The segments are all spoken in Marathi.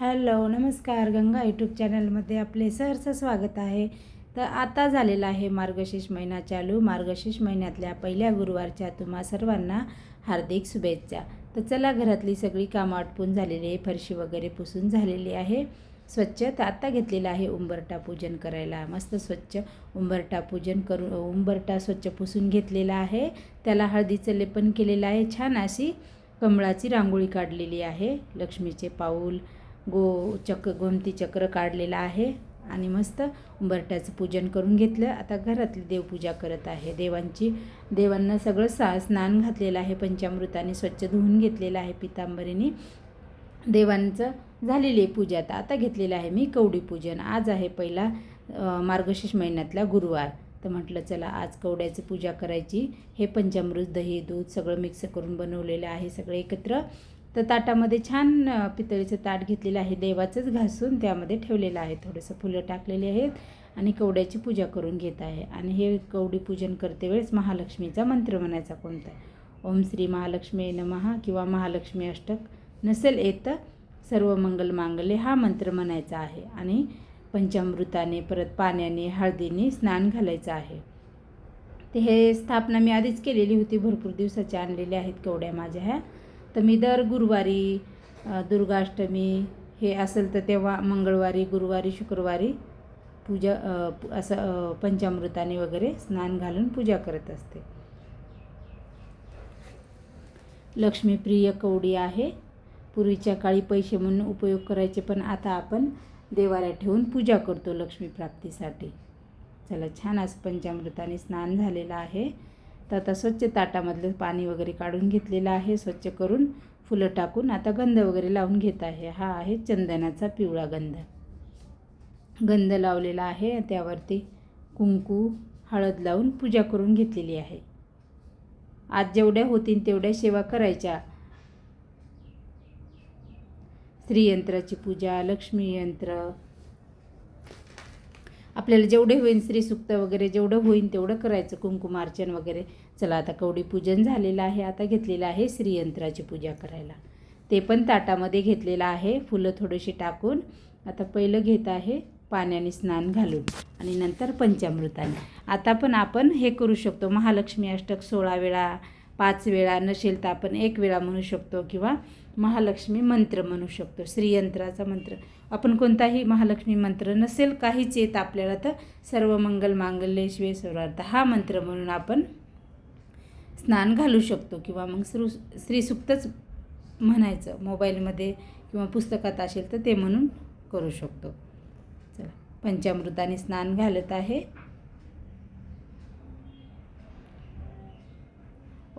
हॅलो नमस्कार. गंगा यूट्यूब चॅनलमध्ये आपले सहर्ष स्वागत आहे. तर आता झालेला आहे मार्गशीर्ष महिना चालू. मार्गशीर्ष महिन्यातल्या पहिल्या गुरुवारच्या तुम्हा सर्वांना हार्दिक शुभेच्छा. तर चला घरातली सगळी कामं आटपून झालेली आहे. फरशी वगैरे पुसून झालेली आहे. स्वच्छ तर आत्ता घेतलेलं आहे. उंबरटा पूजन करायला मस्त स्वच्छ उंबरटा पूजन करून उंबरटा स्वच्छ पुसून घेतलेला आहे. त्याला हळदीचं लेपन केलेलं आहे. छान अशी कमळाची रांगोळी काढलेली आहे. लक्ष्मीचे पाऊल गो चक्र गोमती चक्र काढलेलं आहे आणि मस्त उंबरट्याचं पूजन करून घेतलं. आता घरातली देवपूजा करत आहे. देवांची देवांना सगळं सा स्नान घातलेलं आहे. पंचामृताने स्वच्छ धुवून घेतलेलं आहे पितांबरीने. देवांचं झालेली आहे पूजा. आता आता घेतलेलं आहे मी कवडी पूजन. आज आहे पहिला मार्गशीर्ष महिन्यातला गुरुवार. तर म्हटलं चला आज कवड्याची पूजा करायची. हे पंचामृत दही दूध सगळं मिक्स करून बनवलेलं आहे. सगळं एकत्र. तर ताटामध्ये छान पितळीचं ताट घेतलेलं आहे. देवाचंच घासून त्यामध्ये ठेवलेलं आहे. थोडंसं फुलं टाकलेली आहेत आणि कवड्याची पूजा करून घेत आहे. आणि हे कवडी पूजन करते वेळेस महालक्ष्मीचा मंत्र म्हणायचा कोणता ओम श्री महालक्ष्मी नमहा किंवा महालक्ष्मी अष्टक नसेल येत सर्व मंगल मांगल्य हा मंत्र म्हणायचा आहे. आणि पंचामृताने परत पाण्याने हळदीने स्नान घालायचं आहे. ते हे स्थापना मी आधीच केलेली होती. भरपूर दिवसाचे आणलेले आहेत कवड्या माझ्या ह्या. तर मी दर गुरुवारी दुर्गाष्टमी हे असेल तर तेव्हा मंगळवारी गुरुवारी शुक्रवारी पूजा असं पंचामृताने वगैरे स्नान घालून पूजा करत असते. लक्ष्मीप्रिय कवडी आहे. पूर्वीच्या काळी पैसे म्हणून उपयोग करायचे पण आता आपण देवाला ठेवून पूजा करतो लक्ष्मी प्राप्तीसाठी. चला छान असं पंचामृताने स्नान झालेलं आहे. तर आता स्वच्छ ताटामधलं पाणी वगैरे काढून घेतलेलं आहे स्वच्छ करून फुलं टाकून. आता गंध वगैरे लावून घेत आहे. हा आहे चंदनाचा पिवळा गंध. गंध लावलेला आहे. त्यावरती कुंकू हळद लावून पूजा करून घेतलेली आहे. आज जेवढ्या होतील तेवढ्या सेवा करायच्या. स्त्रीयंत्राची पूजा लक्ष्मी यंत्र आपल्याला जेवढे होईल स्त्रीसुक्त वगैरे जेवढं होईल तेवढं करायचं कुंकुमार्चन वगैरे. चला आता कवडी पूजन झालेलं आहे. आता घेतलेलं आहे श्रीयंत्राची पूजा करायला. ते पण ताटामध्ये घेतलेलं आहे. फुलं थोडीशी टाकून आता पहिलं घेत आहे पाण्याने स्नान घालून आणि नंतर पंचामृताने. आता पण आपण हे करू शकतो. महालक्ष्मी अष्टक सोळा वेळा पाच वेळा नसेल तर आपण एक वेळा म्हणू शकतो किंवा महालक्ष्मी मंत्र म्हणू शकतो श्रीयंत्राचा मंत्र. आपण कोणताही महालक्ष्मी मंत्र नसेल काहीच येत आपल्याला तर सर्व मंगल मांगल्य शिवे सर्वार्थ हा मंत्र म्हणून आपण स्नान घालू शकतो किंवा मग श्रू श्रीसुक्तच म्हणायचं मोबाईलमध्ये किंवा पुस्तकात असेल तर ते म्हणून करू शकतो. चला पंचामृताने स्नान घालत आहे.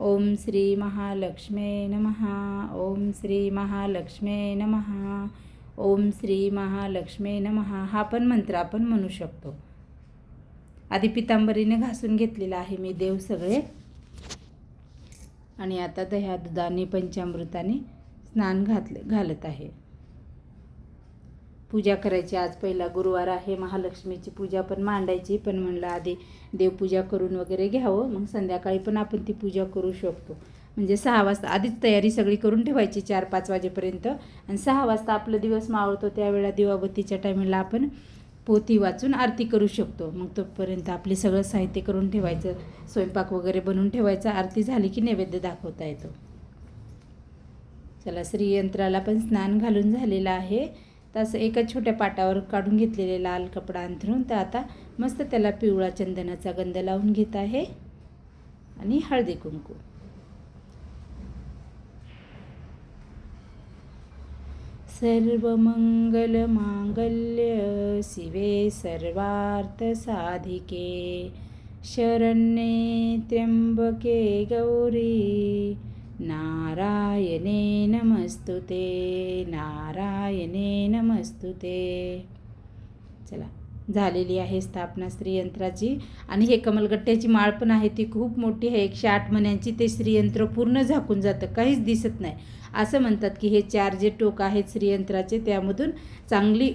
ओम श्री महालक्ष्मे नमः। ओम श्री महालक्ष्मे नमः। ओम श्री महालक्ष्मे नमः। हा पण मंत्र आपण म्हणू शकतो. आधी पितांबरीने घासून घेतलेला आहे मी देव सगळे. आणि आता दह्या दुधाने पंचामृताने स्नान घातले घालत आहे. पूजा करायची. आज पहिला गुरुवार आहे महालक्ष्मीची पूजा पण मांडायची पण म्हणलं आधी देवपूजा करून वगैरे घ्यावं मग संध्याकाळी पण आपण ती पूजा करू शकतो. म्हणजे सहा वाजता आधीच तयारी सगळी करून ठेवायची चार पाच वाजेपर्यंत. आणि सहा वाजता आपला दिवस मावळतो त्यावेळेला दिवाबत्तीच्या टायमिंगला आपण पोती वाचून आरती करू शकतो. मग तोपर्यंत आपले सगळं साहित्य करून ठेवायचं स्वयंपाक वगैरे बनवून ठेवायचा आरती झाली की नैवेद्य दाखवता येतो. चला श्रीयंत्राला पण स्नान घालून झालेलं आहे. तसं एका छोट्या पाटावर काढून घेतलेले लाल कपडा अंथरून तर आता मस्त त्याला पिवळा चंदनाचा गंध लावून घेत आहे. आणि हळदी कुंकू. सर्वमंगलमांगल्य शिवे सर्वार्थसाधिके शरण्ये त्र्यंबके गौरी. नारायणे नमस्तुते नारायणे नमस्तुते. चला झालेली आहे स्थापना श्रीयंत्राची. आणि हे कमलगट्ट्याची माळ पण आहे ती खूप मोठी आहे. एकशे आठ महिन्यांची ते श्रीयंत्र पूर्ण झाकून जातं काहीच दिसत नाही. असं म्हणतात की हे चार जे टोक आहेत श्रीयंत्राचे त्यामधून चांगली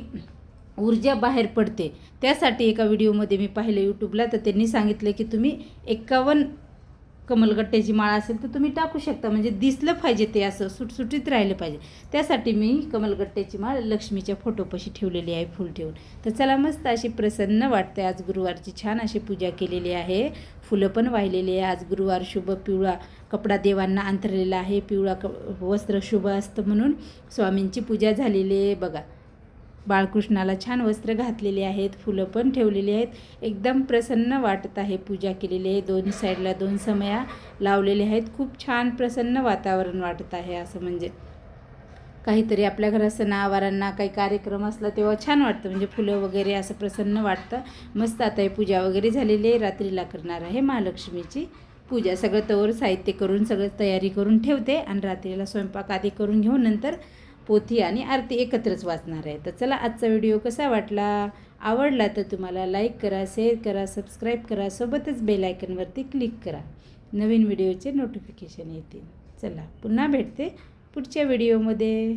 ऊर्जा बाहेर पडते. त्यासाठी एका व्हिडिओमध्ये मी पाहिलं यूट्यूबला तर त्यांनी सांगितलं की तुम्ही एक्कावन्न कमलगट्ट्याची माळ असेल तर तुम्ही टाकू शकता. म्हणजे दिसलं पाहिजे ते असं सुटसुटीत राहिलं पाहिजे. त्यासाठी मी कमलगट्ट्याची माळ लक्ष्मीच्या फोटोपाशी ठेवलेली आहे फुल ठेवून. तर चला मस्त अशी प्रसन्न वाटते. आज गुरुवारची छान अशी पूजा केलेली आहे. फुलं पण वाहिलेली आहे. आज गुरुवार शुभ पिवळा कपडा देवांना अंतरलेला आहे. पिवळा क वस्त्र शुभ असतं म्हणून स्वामींची पूजा झालेली आहे. बघा बाळकृष्णाला छान वस्त्र घातलेले आहेत फुलं पण ठेवलेली आहेत. एकदम प्रसन्न वाटत आहे पूजा केलेली आहे. दोन साईडला दोन समया लावलेले आहेत. खूप छान प्रसन्न वातावरण वाटत आहे असं म्हणजे. काहीतरी आपल्या घरात सणावारांना काही कार्यक्रम असला तेव्हा छान वाटतं. म्हणजे फुलं वगैरे असं प्रसन्न वाटतं. मस्त आता हे पूजा वगैरे झालेली आहे. रात्रीला करणार आहे महालक्ष्मीची पूजा. सगळं तवर साहित्य करून सगळं तयारी करून ठेवते आणि रात्रीला स्वयंपाक आधी करून घेऊन नंतर पोथी आणि आरती एकत्रच वाचणार आहे. तर चला आजचा व्हिडिओ कसा वाटला? आवडला तर तुम्हाला लाईक करा शेअर करा सबस्क्राईब करा सोबतच बेल आयकनवरती क्लिक करा. नवीन व्हिडिओचे नोटिफिकेशन येतील. चला पुन्हा भेटते पुढच्या व्हिडिओमध्ये.